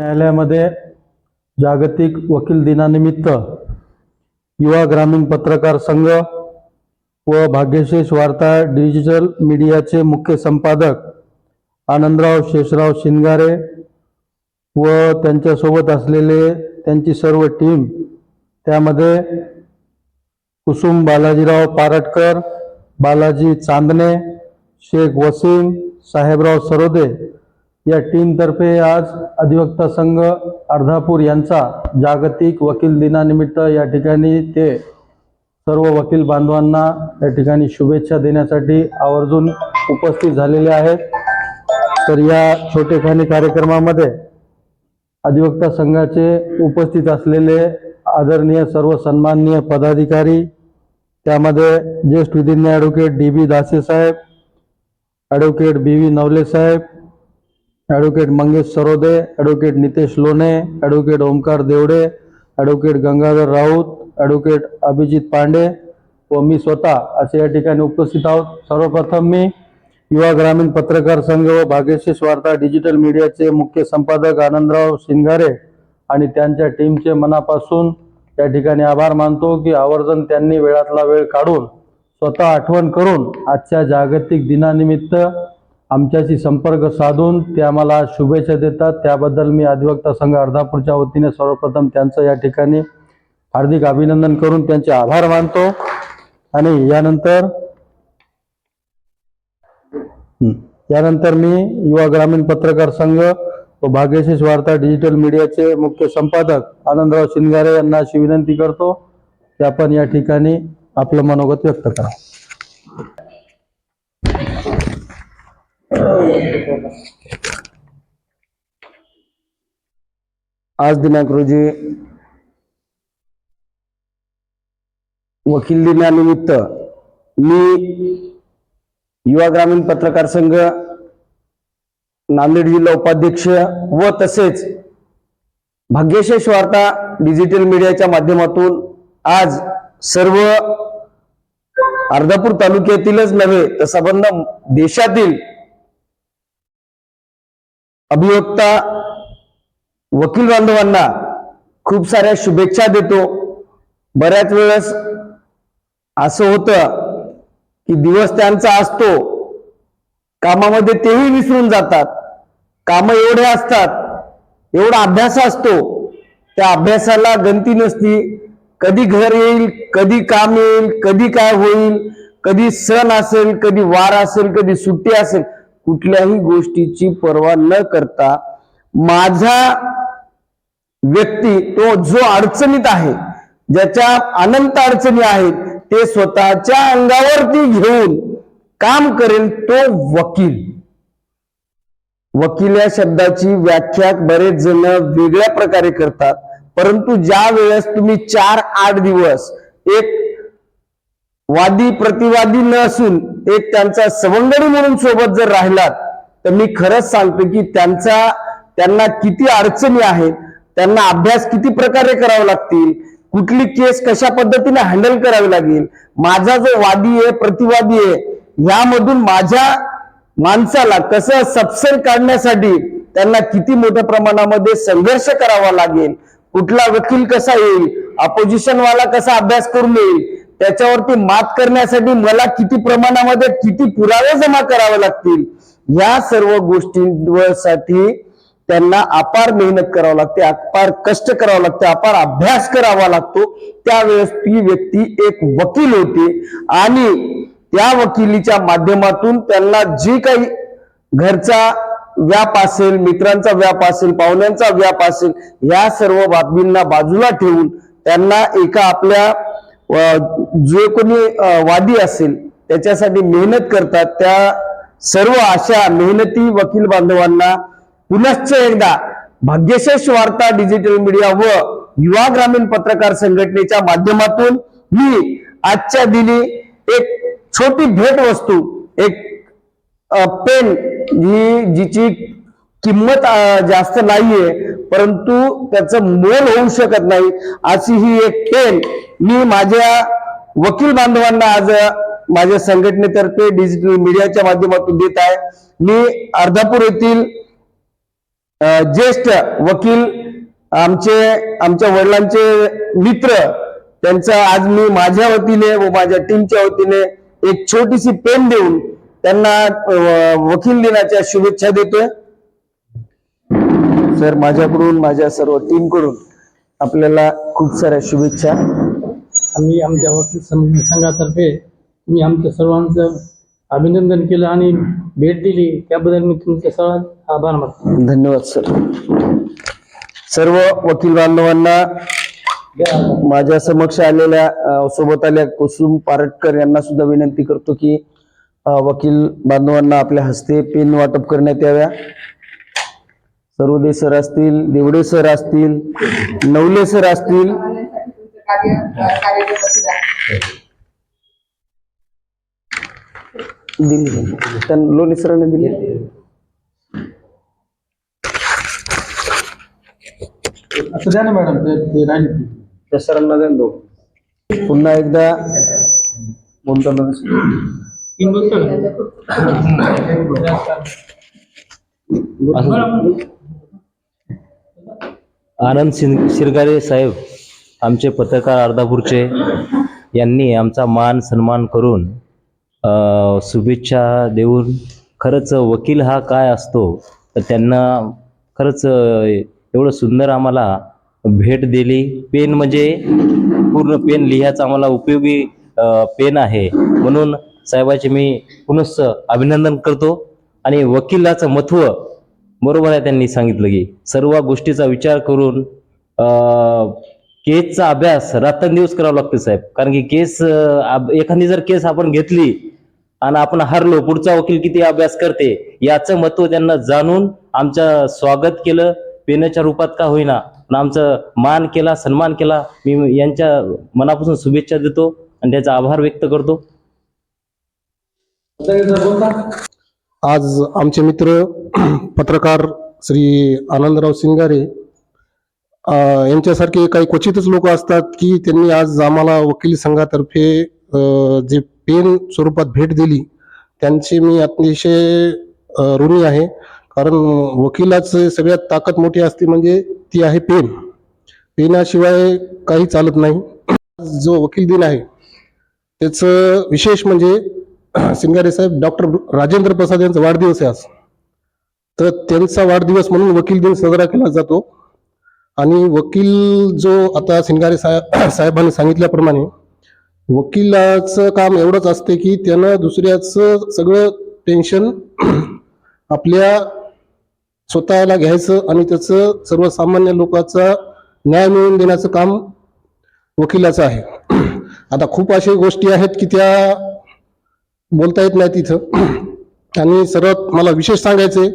न्यायालयामध्ये जागतिक वकील दिनानिमित्त युवा ग्रामीण पत्रकार संघ व भाग्यशेष वार्ता डिजिटल मीडियाचे मुख्य संपादक आनंदराव शेषराव शिंगारे व त्यांच्यासोबत असलेले त्यांची सर्व टीम त्यामध्ये कुसुम बालाजीराव पारटकर बालाजी चांदणे शेख वसीम साहेबराव सरोदे या टीमतर्फे आज अधिवक्ता संघ अर्धापूर यांचा जागतिक वकील दिनानिमित्त या ठिकाणी ते सर्व वकील बांधवांना या ठिकाणी शुभेच्छा देण्यासाठी आवर्जून उपस्थित झालेले आहेत. तर या छोटेखानी कार्यक्रमामध्ये अधिवक्ता संघाचे उपस्थित असलेले आदरणीय सर्व सन्माननीय पदाधिकारी त्यामध्ये ज्येष्ठ विधिज्ञ ॲडव्होकेट डी बी दासे साहेब ॲडव्होकेट बी व्ही नवले साहेब advocate Mangesh Sarode advocate Nitesh Lone advocate Omkar Devade advocate Gangadhar Raut advocate Abhijit Pande व मी स्वतः असे या ठिकाणी उपस्थित आहोत. सर्वप्रथम मी युवा ग्रामीण पत्रकार संघ व भाग्यशीष वार्ता डिजिटल मीडियाचे मुख्य संपादक आनंदराव शिंगारे आणि त्यांच्या टीमचे मनापासून या ठिकाणी आभार मानतो की आवर्जन त्यांनी वेळातला वेळ काढून स्वतः आठवण करून आजच्या जागतिक दिनानिमित्त आमच्याशी संपर्क साधून ते आम्हाला शुभेच्छा देतात. त्याबद्दल मी अधिवक्ता संघ अर्धापूरच्या वतीने सर्वप्रथम त्यांचं या ठिकाणी हार्दिक अभिनंदन करून त्यांचे आभार मानतो. आणि यानंतर यानंतर मी युवा ग्रामीण पत्रकार संघ व भाग्यशेष वार्ता डिजिटल मीडियाचे मुख्य संपादक आनंदराव शिंगारे यांना अशी विनंती करतो की आपण या ठिकाणी आपलं मनोगत व्यक्त करा. आज दिनांक रोजी वकील दिनानिमित्त मी युवा ग्रामीण पत्रकार संघ नांदेड जिल्हा उपाध्यक्ष व तसेच भाग्यशेष वार्ता डिजिटल मीडियाच्या माध्यमातून आज सर्व अर्धापूर तालुक्यातीलच नव्हे तर संबंध देशातील अभियोक्ता वकील बांधवांना खूप साऱ्या शुभेच्छा देतो. बऱ्याच वेळेस असं होतं की दिवस त्यांचा असतो. कामामध्ये तेही विसरून जातात. कामं एवढे असतात एवढा अभ्यास असतो. त्या अभ्यासाला गंती नसती. कधी घर येईल कधी काम येईल कधी काय होईल कधी सण असेल कधी वार असेल कधी सुट्टी असेल कुठल्याही गोष्टीची पर्वा न करता माझा व्यक्ती तो जो अडचणीत आहे ज्याच्या अनंत अडचणी आहेत ते स्वतःच्या अंगावरती घेऊन काम करेल तो वकील. वकील या शब्दाची व्याख्या बरेच जण वेगळ्या प्रकारे करतात परंतु ज्या वेळेस तुम्ही चार आठ दिवस एक वादी प्रतिवादी न असून एक त्यांचा सवंगडी म्हणून सोबत जर राहिलात तर मी खरंच सांगतो की त्यांचा त्यांना किती अडचणी आहेत त्यांना अभ्यास किती प्रकारे करावे लागतील कुठली केस कशा पद्धतीने हँडल करावी लागेल माझा जो वादी आहे प्रतिवादी आहे यामधून माझ्या माणसाला कसं सबसेल काढण्यासाठी त्यांना किती मोठ्या प्रमाणामध्ये संघर्ष करावा लागेल कुठला वकील कसा येईल अपोजिशनवाला कसा अभ्यास करून येईल त्याच्यावरती मात करण्यासाठी मला किती प्रमाणामध्ये किती पुरावे जमा करावे लागतील? या सर्व गोष्टींसाठी त्यांना अपार मेहनत करावं लागते अपार कष्ट करावं लागते अपार अभ्यास करावा लागतो. त्यावेळेस ती व्यक्ती एक वकील होती आणि त्या वकिलीच्या माध्यमातून त्यांना जे काही घरचा व्याप असेल मित्रांचा व्याप असेल पाहुण्यांचा व्याप असेल या सर्व बाबींना बाजूला ठेवून त्यांना एका आपल्या जे कोणी वादी असेल त्याच्यासाठी मेहनत करतात त्या सर्व अशा मेहनती वकील बांधवांना पुनश्च एकदा भाग्यशेष वार्ता डिजिटल मीडिया व युवा ग्रामीण पत्रकार संघटनेच्या माध्यमातून मी आजच्या दिनी एक छोटी भेट वस्तू एक पेन जी जिची किंमत जास्त नाहीये परंतु त्याचं मोल होऊ शकत नाही अशी ही एक पेन मी माझ्या वकील बांधवांना आज माझ्या संघटनेतर्फे डिजिटल मीडियाच्या माध्यमातून देत आहे. मी अर्धापूर येथील ज्येष्ठ वकील आमचे आमच्या वडिलांचे मित्र त्यांचं आज मी माझ्या वतीने व माझ्या टीमच्या वतीने एक छोटीशी पेन देऊन त्यांना वकील दिनाच्या शुभेच्छा देतोय. सर माझ्याकडून माझ्या सर्व टीमकडून आपल्याला खूप साऱ्या शुभेच्छा. आम्ही आमच्या वकील सं- संघातर्फे मी आमच्या सर्वांचं अभिनंदन केलं आणि भेट दिली. त्याबद्दल मी तुमच्या सर्वांचा आभार मानतो. धन्यवाद सर. सर्व वकील बांधवांना माझ्या समक्ष आलेल्या अ, सोबत आल्या कुसुम पारटकर यांना सुद्धा विनंती करतो की अ, वकील बांधवांना आपल्या हस्ते पेन वाटप करण्यात याव्या. सर्वदे सर असतील देवडे सर असतील नवले सर असतील दिली त्यांना लोणी सरांनी दिली असं द्या ना मॅडम ते ते राहिले ते. त्या सरांना द्या दोन. पुन्हा एकदा बोलताना? आनंद सिन शिरगारे साहेब आमचे पत्रकार अर्धापूरचे यांनी आमचा मान सन्मान करून शुभेच्छा देऊन खरंच वकील हा काय असतो तर त्यांना खरंच एवढं सुंदर आम्हाला भेट दिली. पेन म्हणजे पूर्ण पेन लिहायचा आम्हाला उपयोगी पेन आहे. म्हणून साहेबाचे मी पुनश्च अभिनंदन करतो. आणि वकिलाचं महत्त्व बरोबर आहे त्यांनी सांगितलं की सर्व गोष्टीचा विचार करून केसचा अभ्यास रात्रंदिवस करावा लागतो साहेब. कारण की केस एखादी जर केस आपण घेतली आणि आपण हरलो पुढचा वकील किती अभ्यास करते याचं महत्त्व त्यांना जाणून आमचं स्वागत केलं पेनाच्या रूपात का होईना. आमचं मान केला सन्मान केला मी यांच्या मनापासून शुभेच्छा देतो आणि त्याचा आभार व्यक्त करतो. आज आमचे मित्र पत्रकार श्री आनंदराव सिंगारे यांच्यासारखे काही क्वचितच लोक असतात की त्यांनी आज आम्हाला वकील संघातर्फे जे पेन स्वरूपात भेट दिली त्यांची मी अतिशय ऋणी आहे. कारण वकिलाचं सगळ्यात ताकद मोठी असते म्हणजे ती आहे पेन. पेनाशिवाय काही चालत नाही. जो वकील दिन आहे त्याचं विशेष म्हणजे सिंगारे साहेब डॉक्टर राजेंद्र प्रसाद यांचा वाढदिवस आहे आज. तर त्यांचा वाढदिवस म्हणून वकील दिन साजरा केला जातो. आणि वकील जो आता सिंगारे साहेब साहेबांनी सांगितल्याप्रमाणे वकिलाचं काम एवढंच असते की त्यानं दुसऱ्याचं सगळं टेन्शन आपल्या स्वतःला घ्यायचं आणि त्याचं सर्वसामान्य लोकांचा न्याय मिळवून देण्याचं काम वकिलाचं आहे. आता खूप अशा गोष्टी आहेत की त्या बोलता येत नाही तिथं. आणि सर्वात मला विशेष सांगायचे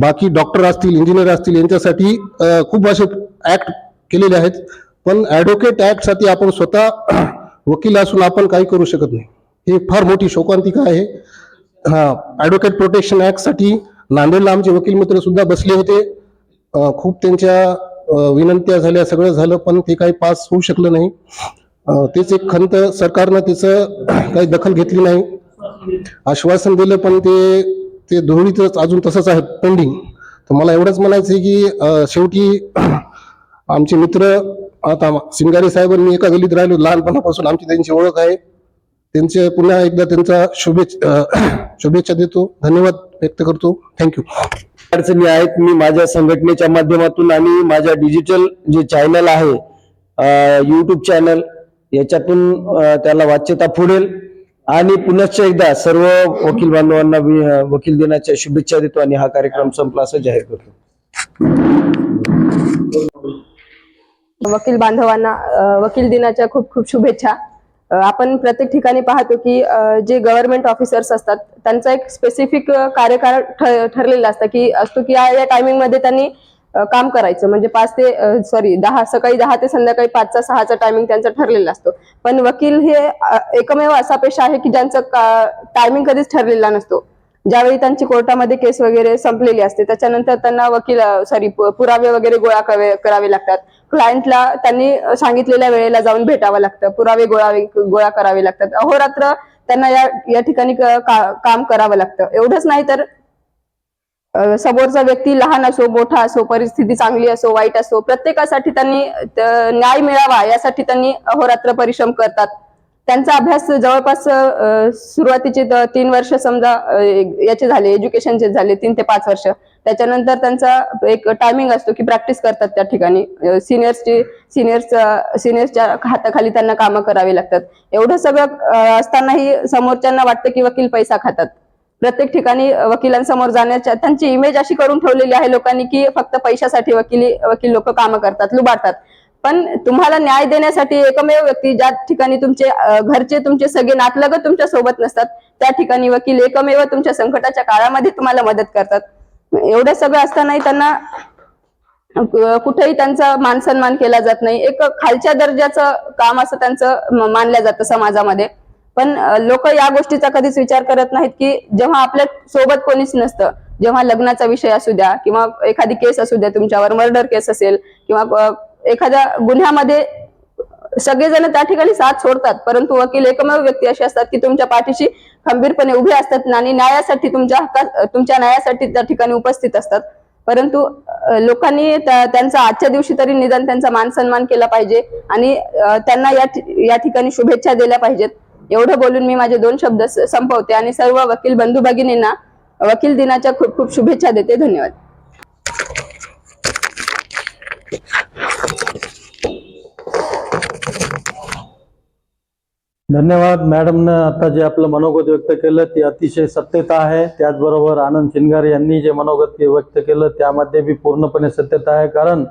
बाकी डॉक्टर असतील इंजिनियर असतील यांच्यासाठी खूप असे ऍक्ट केलेले आहेत. पण ॲडव्होकेट ॲक्टसाठी आपण स्वतः वकील असून आपण काही करू शकत नाही. ही फार मोठी शोकांतिका आहे. हा ॲडव्होकेट प्रोटेक्शन ॲक्टसाठी नांदेडला आमचे वकील मित्र सुद्धा बसले होते. खूप त्यांच्या विनंत्या झाल्या सगळं झालं पण ते काही पास होऊ शकलं नाही. तेच एक खंत सरकारनं त्याचं काही दखल घेतली नाही. आश्वासन दिलं पण ते ते धुळीतच अजून तसंच आहे पेंडिंग तर मला एवढंच म्हणायचं आहे की शेवटी आमचे मित्र आता सिंगारे साहेब आणि एका गलीत राहिलो लहानपणापासून आमची त्यांची ओळख आहे. त्यांचे पुन्हा एकदा त्यांचा शुभेच्छा शुभेच्छा देतो. धन्यवाद व्यक्त करतो. थँक्यू अडचणी आहेत मी माझ्या संघटनेच्या माध्यमातून आणि माझ्या डिजिटल जे चॅनल आहे युट्यूब चॅनल याच्यातून त्याला वाच्यता फुडेल आणि पुनश्च एकदा सर्व वकील बांधवांना वकील दिनाच्या शुभेच्छा देतो आणि हा कार्यक्रम संपला असं जाहीर करतो. वकील बांधवांना वकील दिनाच्या खूप खूप शुभेच्छा. आपण प्रत्येक ठिकाणी पाहतो की जे गव्हर्नमेंट ऑफिसर्स असतात त्यांचा एक स्पेसिफिक कार्यकाळ ठरलेला असतं की असतो की या या टायमिंगमध्ये त्यांनी काम करायचं. म्हणजे पाच ते सॉरी दहा सकाळी दहा ते संध्याकाळी पाचचा सहाचा टायमिंग त्यांचा ठरलेला असतो. पण वकील हे एकमेव असा पेशा आहे की ज्यांचं टायमिंग कधीच ठरलेला नसतो. ज्यावेळी त्यांची कोर्टामध्ये केस वगैरे संपलेली असते त्याच्यानंतर त्यांना वकील सॉरी पुरावे वगैरे गोळा करावे करावे लागतात. क्लायंटला त्यांनी सांगितलेल्या वेळेला जाऊन भेटावं लागतं. पुरावे गोळा गोळा करावे लागतात. अहोरात्र त्यांना या या ठिकाणी का- काम करावं लागतं. एवढंच नाही तर समोरचा व्यक्ती लहान असो मोठा असो परिस्थिती चांगली असो वाईट असो प्रत्येकासाठी त्यांनी न्याय मिळावा यासाठी त्यांनी अहोरात्र परिश्रम करतात. त्यांचा अभ्यास जवळपास सुरुवातीचे तीन वर्ष समजा याचे झाले एज्युकेशनचे झाले तीन ते पाच वर्ष. त्याच्यानंतर त्यांचा एक टायमिंग असतो की प्रॅक्टिस करतात त्या ठिकाणी. सिनियर्सची सिनियर्स सिनियर्सच्या हाताखाली त्यांना कामं करावी लागतात. एवढं सगळं असतानाही समोरच्यांना वाटतं की वकील पैसा खातात. प्रत्येक ठिकाणी वकिलांसमोर जाण्याच्या त्यांची इमेज अशी करून ठेवलेली आहे लोकांनी की फक्त पैशासाठी वकिली वकील लोक कामं करतात लुबाडतात. पण तुम्हाला न्याय देण्यासाठी एकमेव व्यक्ती ज्या ठिकाणी तुमचे घरचे तुमचे सगळे नातलगत तुमच्यासोबत नसतात त्या ठिकाणी वकील एकमेव तुमच्या संकटाच्या काळामध्ये तुम्हाला मदत करतात. एवढं सगळं असतानाही त्यांना कुठेही त्यांचा मान सन्मान केला जात नाही. एक खालच्या दर्जाचं काम असं त्यांचं मानलं जातं समाजामध्ये. पण लोक या गोष्टीचा कधीच विचार करत नाहीत की जेव्हा आपल्यासोबत कोणीच नसतं जेव्हा लग्नाचा विषय असू द्या किंवा एखादी केस असू द्या तुमच्यावर मर्डर केस असेल किंवा एखाद्या गुन्ह्यामध्ये सगळेजण त्या ठिकाणी साथ सोडतात परंतु वकील एकमेव व्यक्ती असे असतात की तुमच्या पाठीशी खंबीरपणे उभे असतात आणि न्यायासाठी तुमच्या हक्का तुमच्या न्यायासाठी त्या ठिकाणी उपस्थित असतात. परंतु लोकांनी त्यांचा आजच्या दिवशी तरी निदान त्यांचा मान सन्मान केला पाहिजे आणि त्यांना या ठिकाणी शुभेच्छा दिल्या पाहिजेत. एवढं बोलून मी माझे दोन शब्द संपवते आणि सर्व वकील बंधू भगिनींना वकील दिनाच्या खूप खूप शुभेच्छा देते. धन्यवाद. धन्यवाद. मॅडमनं आता जे आपलं मनोगत व्यक्त केलं ते अतिशय सत्यता आहे. त्याचबरोबर आनंद शिंगार यांनी जे मनोगत व्यक्त केलं त्यामध्ये बी पूर्णपणे सत्यता आहे. कारण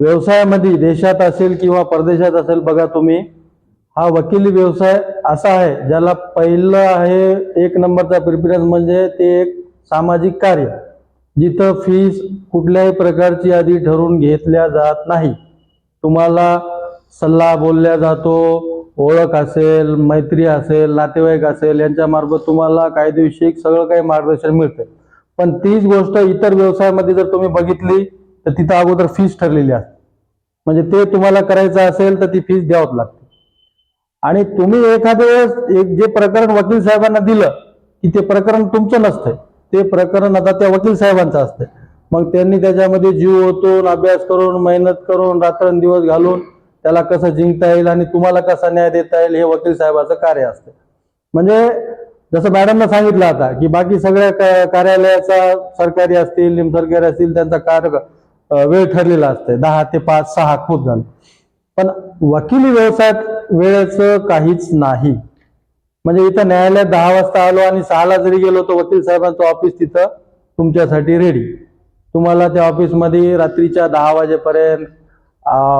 व्यवसायामध्ये देशात असेल किंवा परदेशात असेल बघा तुम्ही हा वकिली व्यवसाय असा आहे ज्याला पहिलं आहे एक नंबरचा प्रिफरन्स म्हणजे ते एक सामाजिक कार्य जिथं फीस कुठल्याही प्रकारची आधी ठरवून घेतल्या जात नाही. तुम्हाला सल्ला बोलल्या जातो ओळख असेल मैत्री असेल नातेवाईक असेल यांच्यामार्फत तुम्हाला कायदेविषयक सगळं काही मार्गदर्शन मिळतं पण तीच गोष्ट इतर व्यवसायामध्ये जर तुम्ही बघितली तर तिथं अगोदर फीस ठरलेली असते. म्हणजे ते तुम्हाला करायचं असेल तर ती फीस द्यावंच लागते. आणि तुम्ही एखाद्या वेळेस एक जे प्रकरण वकील साहेबांना दिलं की ते प्रकरण तुमचं नसतंय. ते प्रकरण आता त्या वकील साहेबांचं असतं मग त्यांनी त्याच्यामध्ये जीव ओतून अभ्यास करून मेहनत करून रात्रंदिवस घालून त्याला कसं जिंकता येईल आणि तुम्हाला कसा न्याय देता येईल हे वकील साहेबाचं कार्य असतं म्हणजे जसं मॅडमनं सांगितलं आता की बाकी सगळ्या कार्यालयाचा सरकारी असतील निमसरकारी असतील त्यांचा कार्य वेळ ठरलेला असते दहा ते पाच सहा खूप जण. पण वकिली व्यवसायात वेळेचं काहीच नाही. म्हणजे इथं न्यायालयात दहा वाजता आलो आणि सहाला जरी गेलो तर वकील साहेबांचं ऑफिस तिथं तुमच्यासाठी रेडी तुम्हाला त्या ऑफिसमध्ये रात्रीच्या दहा वाजेपर्यंत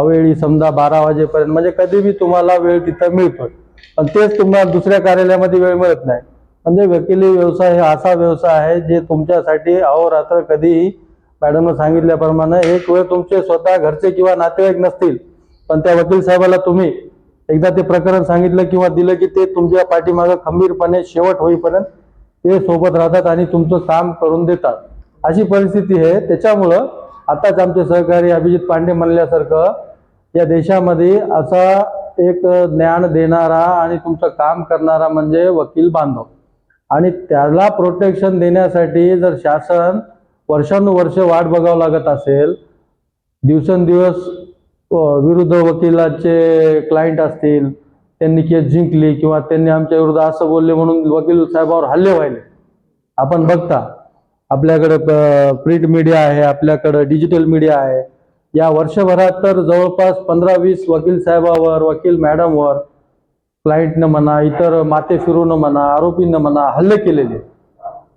वेळी समजा बारा वाजेपर्यंत म्हणजे कधी बी तुम्हाला वेळ तिथं मिळतो पण तेच तुम्हाला दुसऱ्या कार्यालयामध्ये वेळ मिळत नाही. म्हणजे वकिली व्यवसाय हा असा व्यवसाय आहे जे तुमच्यासाठी अहोरात्र कधीही मॅडमनं सांगितल्याप्रमाणे एक वेळ तुमचे स्वतः घरचे किंवा नातेवाईक नसतील पण त्या वकील साहेबाला तुम्ही एकदा ते प्रकरण सांगितलं किंवा दिलं की ते तुमच्या पाठीमागं खंबीरपणे शेवट होईपर्यंत ते सोबत राहतात आणि तुमचं काम करून देतात. अशी परिस्थिती आहे. त्याच्यामुळं आताच आमचे सहकारी अभिजित पांडे म्हणल्यासारखं या देशामध्ये असा एक ज्ञान देणारा आणि तुमचं काम करणारा म्हणजे वकील बांधव. आणि त्याला प्रोटेक्शन देण्यासाठी जर शासन वर्षानुवर्ष वाट बघावं लागत असेल दिवसेंदिवस विरुद्ध वकिलाचे क्लायंट असतील त्यांनी केस जिंकली किंवा त्यांनी आमच्या विरुद्ध असं बोलले म्हणून वकील साहेबावर हल्ले व्हायले. आपण बघता आपल्याकडे प्रिंट मीडिया आहे आपल्याकडं डिजिटल मीडिया आहे. या वर्षभरात तर जवळपास पंधरा वीस वकील साहेबावर वकील मॅडमवर क्लायंटनं म्हणा इतर माते फिरून म्हणा आरोपींना म्हणा हल्ले केलेले.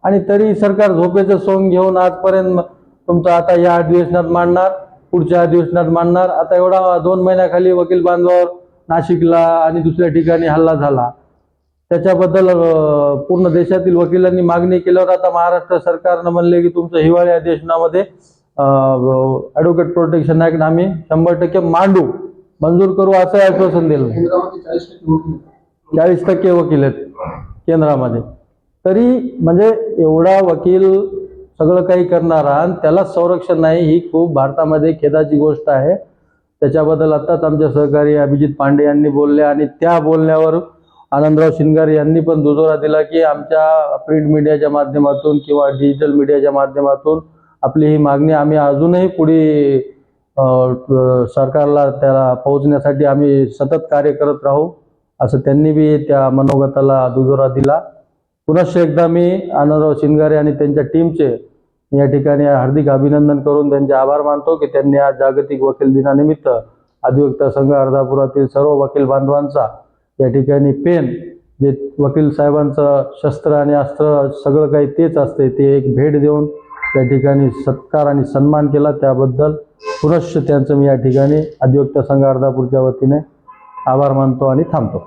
आणि तरी सरकार झोपेचं सोंग घेऊन आजपर्यंत तुमचं आता या अधिवेशनात मांडणार. पुढच्या अधिवेशनात मांडणार आता एवढा दोन महिन्याखाली वकील बांधवावर नाशिकला आणि दुसऱ्या ठिकाणी हल्ला झाला. त्याच्याबद्दल पूर्ण देशातील वकिलांनी मागणी केल्यावर आता महाराष्ट्र सरकारनं म्हणले की तुमचं हिवाळी अधिवेशनामध्ये ॲडव्होकेट प्रोटेक्शन ऍक्ट आम्ही शंभर टक्के मांडू. मंजूर करू असं आश्वासन दिलं. चाळीस टक्के वकील आहेत केंद्रामध्ये. तरी म्हणजे एवढा वकील सगळं काही करणारा आणि त्याला संरक्षण नाही ही खूप भारतामध्ये खेदाची गोष्ट आहे. त्याच्याबद्दल आताच आमच्या सहकारी अभिजित पांडे यांनी बोलले आणि त्या बोलण्यावर आनंदराव शिंगारे यांनी पण दुजोरा दिला की आमच्या प्रिंट मीडियाच्या माध्यमातून किंवा डिजिटल मीडियाच्या माध्यमातून आपली ही मागणी आम्ही अजूनही पुढे सरकारला त्याला पोहोचण्यासाठी आम्ही सतत कार्य करत राहू असं त्यांनी बी त्या मनोगताला दुजोरा दिला. पुनश्च एकदा मी आनंदराव शिंगारे आणि त्यांच्या टीमचे या ठिकाणी हार्दिक अभिनंदन करून त्यांचे आभार मानतो की त्यांनी आज जागतिक वकील दिनानिमित्त अधिवक्ता संघ अर्धापुरातील सर्व वकील बांधवांचा या ठिकाणी पेन जे वकील साहेबांचं शस्त्र आणि अस्त्र सगळं काही तेच असते ते एक भेट देऊन त्या ठिकाणी सत्कार आणि सन्मान केला. त्याबद्दल पुनश्च त्यांचं मी या ठिकाणी अधिवक्ता संघ अर्धापूरच्या वतीने आभार मानतो आणि थांबतो.